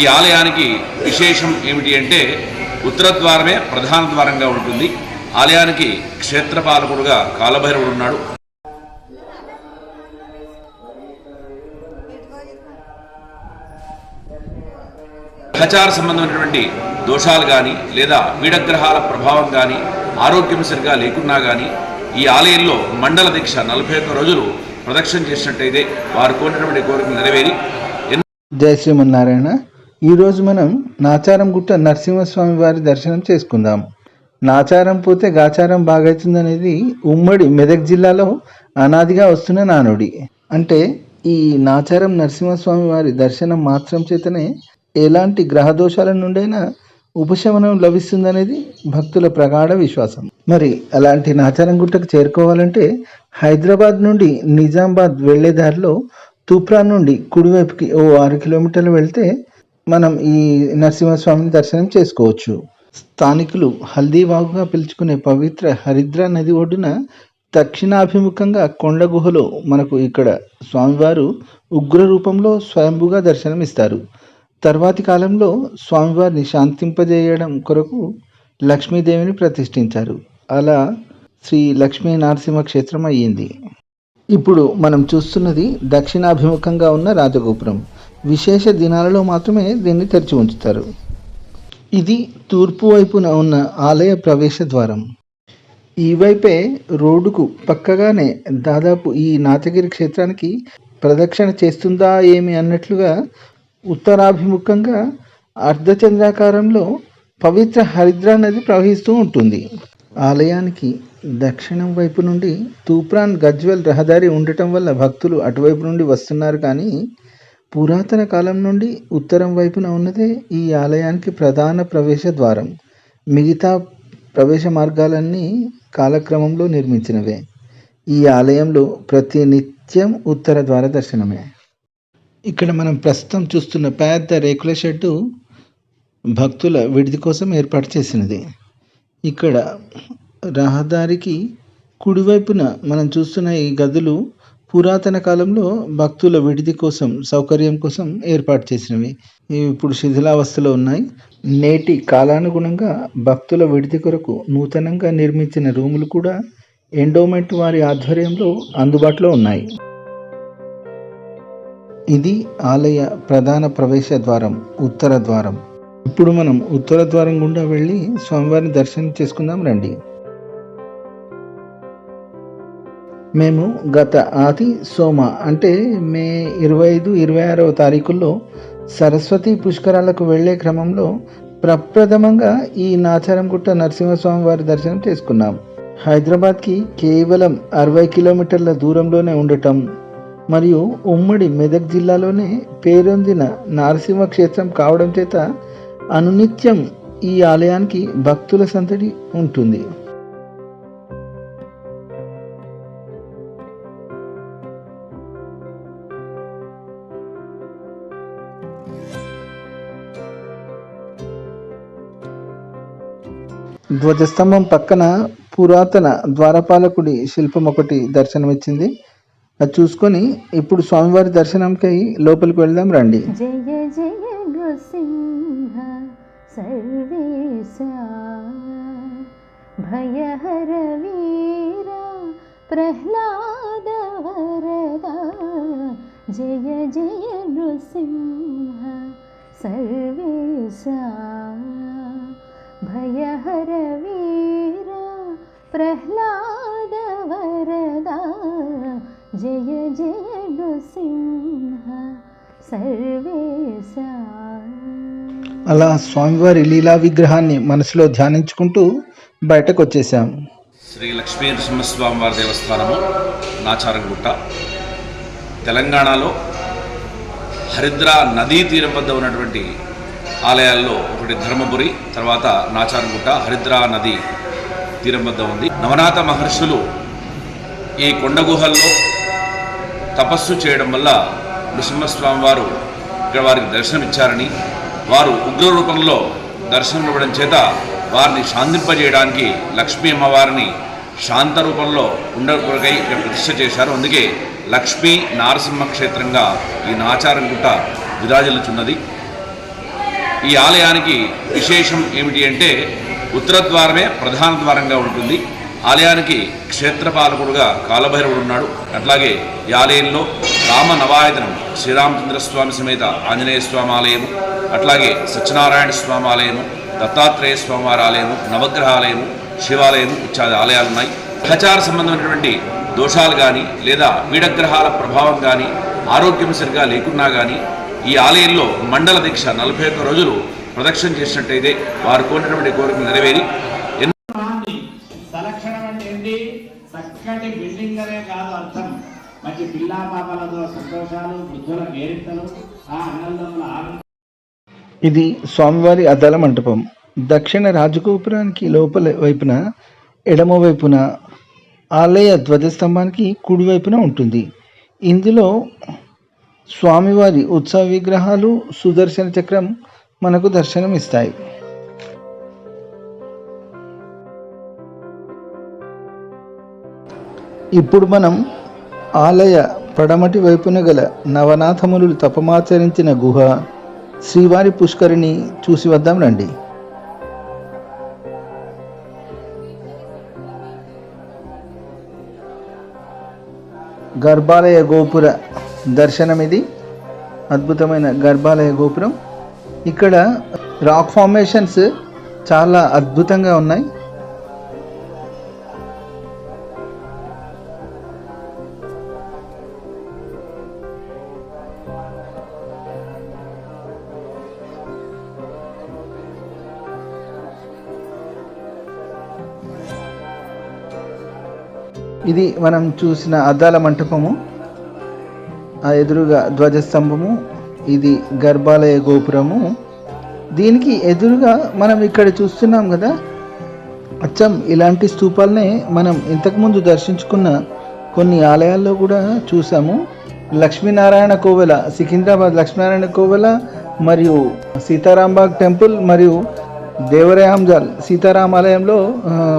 ఈ ఆలయానికి విశేషం ఏమిటి అంటే ఉత్తర ద్వారమే ప్రధాన ద్వారంగా ఉంటుంది. ఆలయానికి క్షేత్రపాలకుడుగా కాలభైరవుడు ఉన్నాడు. గ్రహచార సంబంధమైనటువంటి దోషాలు కానీ లేదా పీడగ్రహాల ప్రభావం కానీ ఆరోగ్యం సరిగా లేకున్నా కానీ ఈ ఆలయంలో మండల దీక్ష నలభై ఒక్క రోజులు ప్రదక్షిణ చేసినట్టయితే వారు కోరినటువంటి కోరికలు నెరవేరి జై శ్రీమన్నారాయణ. ఈరోజు మనం నాచారం గుట్ట నరసింహస్వామి వారి దర్శనం చేసుకుందాం. నాచారం పోతే గాచారం బాగవుతుందనేది ఉమ్మడి మెదక్ జిల్లాలో అనాదిగా వస్తున్న నానుడి. అంటే ఈ నాచారం నరసింహస్వామి వారి దర్శనం మాత్రం చేతనే ఎలాంటి గ్రహ దోషాల నుండైనా ఉపశమనం లభిస్తుందనేది భక్తుల ప్రగాఢ విశ్వాసం. మరి అలాంటి నాచారం గుట్టకు చేరుకోవాలంటే హైదరాబాద్ నుండి నిజామాబాద్ వెళ్ళే దారిలో తూప్రా నుండి కుడివైపుకి ఓ ఆరు కిలోమీటర్లు వెళ్తే మనం ఈ నరసింహస్వామిని దర్శనం చేసుకోవచ్చు. స్థానికులు హల్దీవాగుగా పిలుచుకునే పవిత్ర హరిద్రా నది ఒడ్డున దక్షిణాభిముఖంగా కొండ గుహలో మనకు ఇక్కడ స్వామివారు ఉగ్ర రూపంలో స్వయంభుగా దర్శనమిస్తారు. తర్వాతి కాలంలో స్వామివారిని శాంతింపజేయడం కొరకు లక్ష్మీదేవిని ప్రతిష్ఠించారు. అలా శ్రీ లక్ష్మీ నరసింహ క్షేత్రం అయ్యింది. ఇప్పుడు మనం చూస్తున్నది దక్షిణాభిముఖంగా ఉన్న రాజగోపురం. విశేష దినాలలో మాత్రమే దీన్ని తెరిచి ఉంచుతారు. ఇది తూర్పు వైపున ఉన్న ఆలయ ప్రవేశ ద్వారం. ఈ వైపే రోడ్డుకు పక్కగానే దాదాపు ఈ నాచగిరి క్షేత్రానికి ప్రదక్షిణ చేస్తుందా ఏమి అన్నట్లుగా ఉత్తరాభిముఖంగా అర్ధచంద్రాకారంలో పవిత్ర హరిద్రా నది ప్రవహిస్తూ ఉంటుంది. ఆలయానికి దక్షిణం వైపు నుండి తూప్రాన్ గజ్వెల్ రహదారి ఉండటం వల్ల భక్తులు అటువైపు నుండి వస్తున్నారు కానీ పురాతన కాలం నుండి ఉత్తరం వైపున ఉన్నదే ఈ ఆలయానికి ప్రధాన ప్రవేశ ద్వారం. మిగతా ప్రవేశ మార్గాలన్నీ కాలక్రమంలో నిర్మించినవే. ఈ ఆలయంలో ప్రతి నిత్యం ఉత్తర ద్వార దర్శనమే. ఇక్కడ మనం ప్రస్తుతం చూస్తున్న పెద్ద రేకుల షెడ్డు భక్తుల విడిది కోసం ఏర్పాటు చేసినది. ఇక్కడ రహదారికి కుడివైపున మనం చూస్తున్న ఈ గదులు పురాతన కాలంలో భక్తుల విడిది కోసం సౌకర్యం కోసం ఏర్పాటు చేసినవి. ఇవి ఇప్పుడు శిథిలావస్థలో ఉన్నాయి. నేటి కాలానుగుణంగా భక్తుల విడిది కొరకు నూతనంగా నిర్మించిన రూములు కూడా ఎండోమెంట్ వారి ఆధ్వర్యంలో అందుబాటులో ఉన్నాయి. ఇది ఆలయ ప్రధాన ప్రవేశ ద్వారం ఉత్తర ద్వారం. ఇప్పుడు మనం ఉత్తర ద్వారం గుండా వెళ్ళి స్వామివారిని దర్శనం చేసుకుందాం రండి. మేము గత ఆది సోమ అంటే మే ఇరవై ఐదు ఇరవై ఆరవ తారీఖుల్లో సరస్వతి పుష్కరాలకు వెళ్ళే క్రమంలో ప్రప్రథమంగా ఈ నాచారంగుట్ట నరసింహస్వామి వారి దర్శనం చేసుకున్నాం. హైదరాబాద్కి కేవలం అరవై కిలోమీటర్ల దూరంలోనే ఉండటం మరియు ఉమ్మడి మెదక్ జిల్లాలోనే పేరొందిన నారసింహ క్షేత్రం కావడం చేత అనునిత్యం ఈ ఆలయానికి భక్తుల సందడి ఉంటుంది. ధ్వజస్తంభం పక్కన పురాతన ద్వారపాలకుడి శిల్పం ఒకటి దర్శనమిచ్చింది. అది చూసుకొని ఇప్పుడు స్వామివారి దర్శనంకై లోపలికి వెళ్దాం రండి. జయ జయ నృసింహ సర్వేశ. భయహర వీర ప్రహ్లాద వరద. జయ జయ నృసింహ సర్వేశ. ప్రహ్లాద వరద జయ జయ నృసింహ సర్వేశ అలా స్వామివారి లీలా విగ్రహాన్ని మనసులో ధ్యానించుకుంటూ బయటకు వచ్చేసాం శ్రీ లక్ష్మీ నరసింహస్వామి వారి దేవస్థానము నాచారంగుట్ట. తెలంగాణలో హరిద్రా నదీ తీరం వద్ద ఉన్నటువంటి ఆలయాల్లో ఒకటి ధర్మపురి తర్వాత నాచారంగుట్ట హరిద్రా నది తీరం వద్ద ఉంది. నవనాథ మహర్షులు ఈ కొండ గుహల్లో తపస్సు చేయడం వల్ల నృసింహస్వామి వారు ఇక్కడ వారికి దర్శనమిచ్చారని వారు ఉగ్ర రూపంలో దర్శనం ఇవ్వడం చేత వారిని శాంతింపజేయడానికి లక్ష్మీ అమ్మవారిని శాంత రూపంలో ఉండ ఇక్కడ ప్రతిష్ట చేశారు. అందుకే లక్ష్మీ నారసింహ క్షేత్రంగా ఈ నాచారం గుట్ట విరాజిల్లుచున్నది. ఈ ఆలయానికి విశేషం ఏమిటి అంటే ఉత్తర ద్వారమే ప్రధాన ద్వారంగా ఉంటుంది. ఆలయానికి క్షేత్రపాలకుడుగా కాలభైరవుడు ఉన్నాడు. అట్లాగే ఈ ఆలయంలో రామ నవాయతనం శ్రీరామచంద్ర స్వామి సమేత ఆంజనేయ స్వామి ఆలయము అట్లాగే సత్యనారాయణ స్వామి ఆలయము దత్తాత్రేయ స్వామివారి ఆలయము నవగ్రహ ఆలయము శివాలయము ఇత్యాది ఆలయాలు ఉన్నాయి. గ్రహచార సంబంధమైనటువంటి దోషాలు కానీ లేదా పీడగ్రహాల ప్రభావం కానీ ఆరోగ్యం సరిగా లేకున్నా కానీ ఈ ఆలయంలో మండల దీక్ష నలభై ఒక్క రోజులు ప్రదక్షిణ చేసినట్టయితే వారు కోరినటువంటి కోరికలు నెరవేరి అంటే చక్కటి బిల్డింగ్ అనే కాదు అర్థం. మంచి పిల్లా పాపలతో సంతోషాలు వృద్ధుల కేరింతలు ఆ అన్నదమ్ముల ఆనందం. ఇది స్వామివారి అద్దాల మంటపం. దక్షిణ రాజగోపురానికి లోపల వైపున ఎడమ వైపున ఆలయ ధ్వజస్తంభానికి కుడి వైపున ఉంటుంది. ఇందులో స్వామివారి ఉత్సవ విగ్రహాలు సుదర్శన చక్రం మనకు దర్శనం ఇస్తాయి ఇప్పుడు మనం ఆలయ పడమటి వైపున గల నవనాథములు తపమాచరించిన గుహ శ్రీవారి పుష్కరిణి చూసి వద్దాం రండి. గర్భాలయ గోపుర దర్శనం ఇది అద్భుతమైన గర్భాలయ గోపురం. ఇక్కడ రాక్ ఫార్మేషన్స్ చాలా అద్భుతంగా ఉన్నాయి. ఇది మనం చూసిన అద్దాల మంటపము ఆ ఎదురుగా ధ్వజస్తంభము ఇది గర్భాలయ గోపురము. దీనికి ఎదురుగా మనం ఇక్కడ చూస్తున్నాం కదా అచ్చం ఇలాంటి స్తూపాలనే మనం ఇంతకుముందు దర్శించుకున్న కొన్ని ఆలయాల్లో కూడా చూసాము లక్ష్మీనారాయణ కోవెల సికింద్రాబాద్ లక్ష్మీనారాయణ కోవెల మరియు సీతారాంబాగ్ టెంపుల్ మరియు దేవరయాంజాల్ సీతారామాలయంలో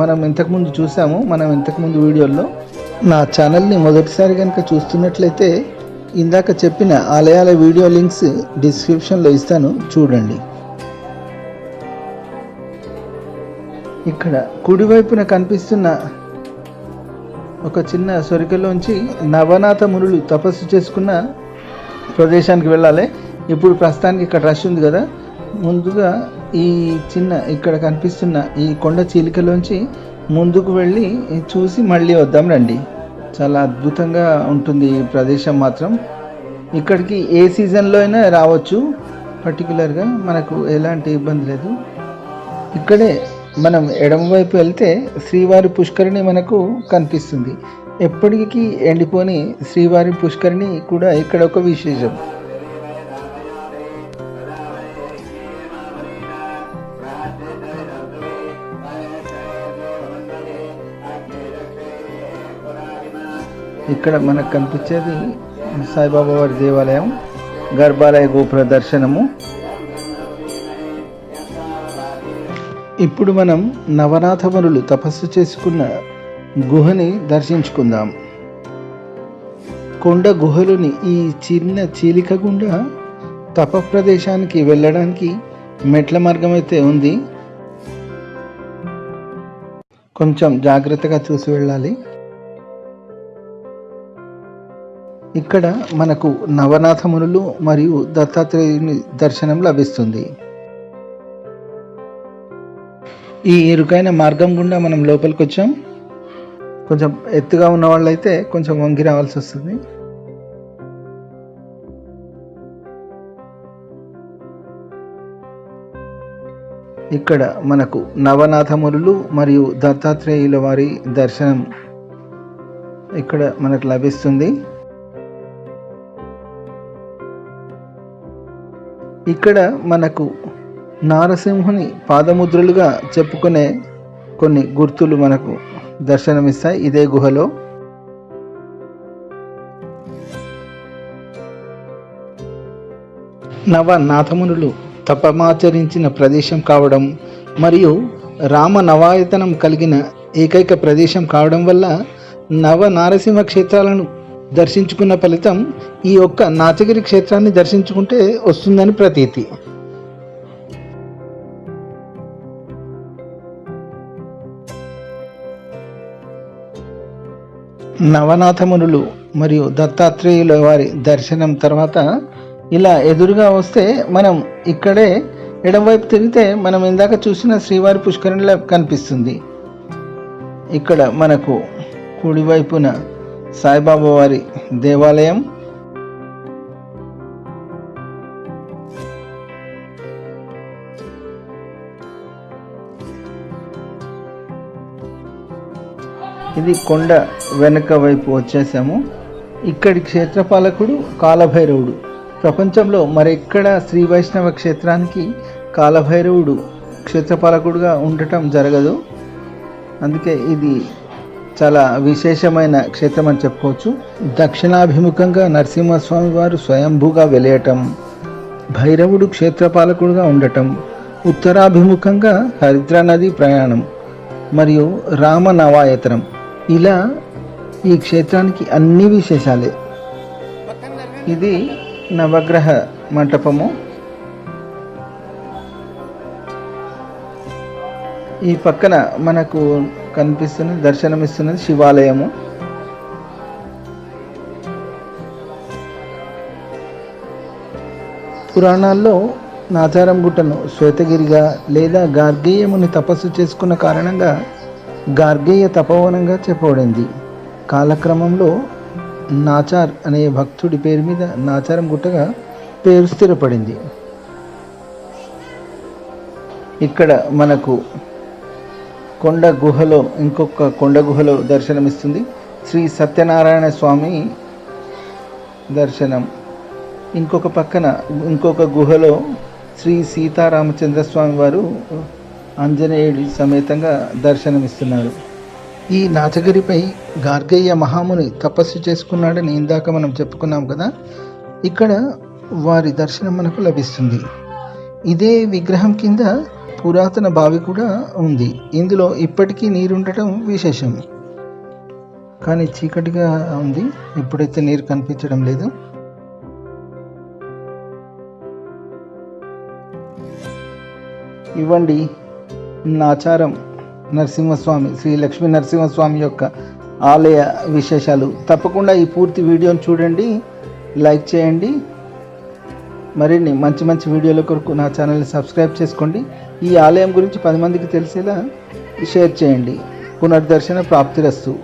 మనం ఇంతకుముందు చూసాము మనం ఇంతకుముందు వీడియోల్లో నా ఛానల్ని మొదటిసారి కనుక చూస్తున్నట్లయితే ఇందాక చెప్పిన ఆలయాల వీడియో లింక్స్ డిస్క్రిప్షన్లో ఇస్తాను చూడండి. ఇక్కడ కుడివైపున కనిపిస్తున్న ఒక చిన్న సొరికలోంచి నవనాథ మునులు తపస్సు చేసుకున్న ప్రదేశానికి వెళ్ళాలి. ఇప్పుడు ప్రస్తుతానికి ఇక్కడ రష్ ఉంది కదా. ముందుగా ఈ చిన్న ఇక్కడ కనిపిస్తున్న ఈ కొండ చీలికలోంచి ముందుకు వెళ్ళి చూసి మళ్ళీ వద్దాం రండి. చాలా అద్భుతంగా ఉంటుంది ఈ ప్రదేశం మాత్రం. ఇక్కడికి ఏ సీజన్లో అయినా రావచ్చు. పర్టికులర్గా మనకు ఎలాంటి ఇబ్బంది లేదు. ఇక్కడే మనం ఎడమవైపు వెళ్తే శ్రీవారి పుష్కరిణి మనకు కనిపిస్తుంది. ఎప్పటికీ ఎండిపోని శ్రీవారి పుష్కరిణి కూడా ఇక్కడ ఒక విశేషం. ఇక్కడ మనకు కనిపించేది సాయిబాబా వారి దేవాలయం గర్భాలయ గోపుర దర్శనము. ఇప్పుడు మనం నవనాథమునులు తపస్సు చేసుకున్న గుహని దర్శించుకుందాం. కొండ గుహలోని ఈ చిన్న చీలిక గుండా తప ప్రదేశానికి వెళ్ళడానికి మెట్ల మార్గం అయితే ఉంది. కొంచెం జాగ్రత్తగా చూసి వెళ్ళాలి. ఇక్కడ మనకు నవనాథమునులు మరియు దత్తాత్రేయుని దర్శనం లభిస్తుంది. ఈ ఇరుకైన మార్గం గుండా మనం లోపలికి వచ్చాం కొంచెం ఎత్తుగా ఉన్న వాళ్ళైతే కొంచెం వంగి రావాల్సి వస్తుంది. ఇక్కడ మనకు నవనాథములు మరియు దత్తాత్రేయుల వారి దర్శనం ఇక్కడ మనకు లభిస్తుంది. ఇక్కడ మనకు నారసింహుని పాదముద్రలుగా చెప్పుకునే కొన్ని గుర్తులు మనకు దర్శనమిస్తాయి. ఇదే గుహలో. నవనాథమునులు తపమాచరించిన ప్రదేశం కావడం మరియు రామ నవాయతనం కలిగిన ఏకైక ప్రదేశం కావడం వల్ల నవ నారసింహ క్షేత్రాలను దర్శించుకున్న ఫలితం ఈ ఒక్క నాచగిరి క్షేత్రాన్ని దర్శించుకుంటే వస్తుందని ప్రతీతి. నవనాథమునులు మరియు దత్తాత్రేయుల వారి దర్శనం తర్వాత ఇలా ఎదురుగా వస్తే మనం ఇక్కడే ఎడమవైపు తిరిగితే మనం ఇందాక చూసిన శ్రీవారి పుష్కరిణిలా కనిపిస్తుంది. ఇక్కడ మనకు కుడివైపున సాయిబాబా వారి దేవాలయం. ఇది కొండ వెనక వైపు వచ్చేసాము. ఇక్కడి క్షేత్రపాలకుడు కాలభైరవుడు. ప్రపంచంలో మరెక్కడ శ్రీ వైష్ణవ క్షేత్రానికి కాలభైరవుడు క్షేత్రపాలకుడుగా ఉండటం జరగదు. అందుకే ఇది చాలా విశేషమైన క్షేత్రం అని చెప్పుకోవచ్చు. దక్షిణాభిముఖంగా నరసింహస్వామి వారు స్వయంభూగా వెలియటం భైరవుడు క్షేత్రపాలకుడుగా ఉండటం ఉత్తరాభిముఖంగా హరిద్రా నది ప్రయాణం మరియు రామ నవాయతనం ఇలా ఈ క్షేత్రానికి అన్ని విశేషాలే. ఇది నవగ్రహ మంటపము. ఈ పక్కన మనకు కనిపిస్తున్నది దర్శనమిస్తున్నది శివాలయము. పురాణాల్లో నాచారం గుట్టను శ్వేతగిరిగా లేదా గార్గేయముని తపస్సు చేసుకున్న కారణంగా గార్గేయ తపోవనంగా చెప్పబడింది. కాలక్రమంలో నాచార్ అనే భక్తుడి పేరు మీద నాచారం గుట్టగా పేరు స్థిరపడింది. ఇక్కడ మనకు కొండ గుహలో ఇంకొక కొండ గుహలో దర్శనమిస్తుంది. శ్రీ సత్యనారాయణ స్వామి దర్శనం. ఇంకొక పక్కన ఇంకొక గుహలో శ్రీ సీతారామచంద్ర స్వామి వారు ఆంజనేయుడి సమేతంగా దర్శనమిస్తున్నారు. ఈ నాచగిరిపై గార్గయ్య మహాముని తపస్సు చేసుకున్నాడని ఇందాక మనం చెప్పుకున్నాం కదా ఇక్కడ వారి దర్శనం మనకు లభిస్తుంది. ఇదే విగ్రహం కింద పురాతన బావి కూడా ఉంది. ఇందులో ఇప్పటికీ నీరుండటం విశేషం. కానీ చీకటిగా ఉంది. ఇప్పుడైతే నీరు కనిపించడం లేదు. ఇవ్వండి నాచారం నరసింహస్వామి శ్రీ లక్ష్మీ నరసింహస్వామి యొక్క ఆలయ విశేషాలు. తప్పకుండా ఈ పూర్తి వీడియోని చూడండి లైక్ చేయండి. మరిన్ని మంచి మంచి వీడియోల కొరకు నా ఛానల్ని సబ్స్క్రైబ్ చేసుకోండి. ఈ ఆలయం గురించి పది మందికి తెలిసేలా షేర్ చేయండి. పునర్దర్శన ప్రాప్తిరస్తు.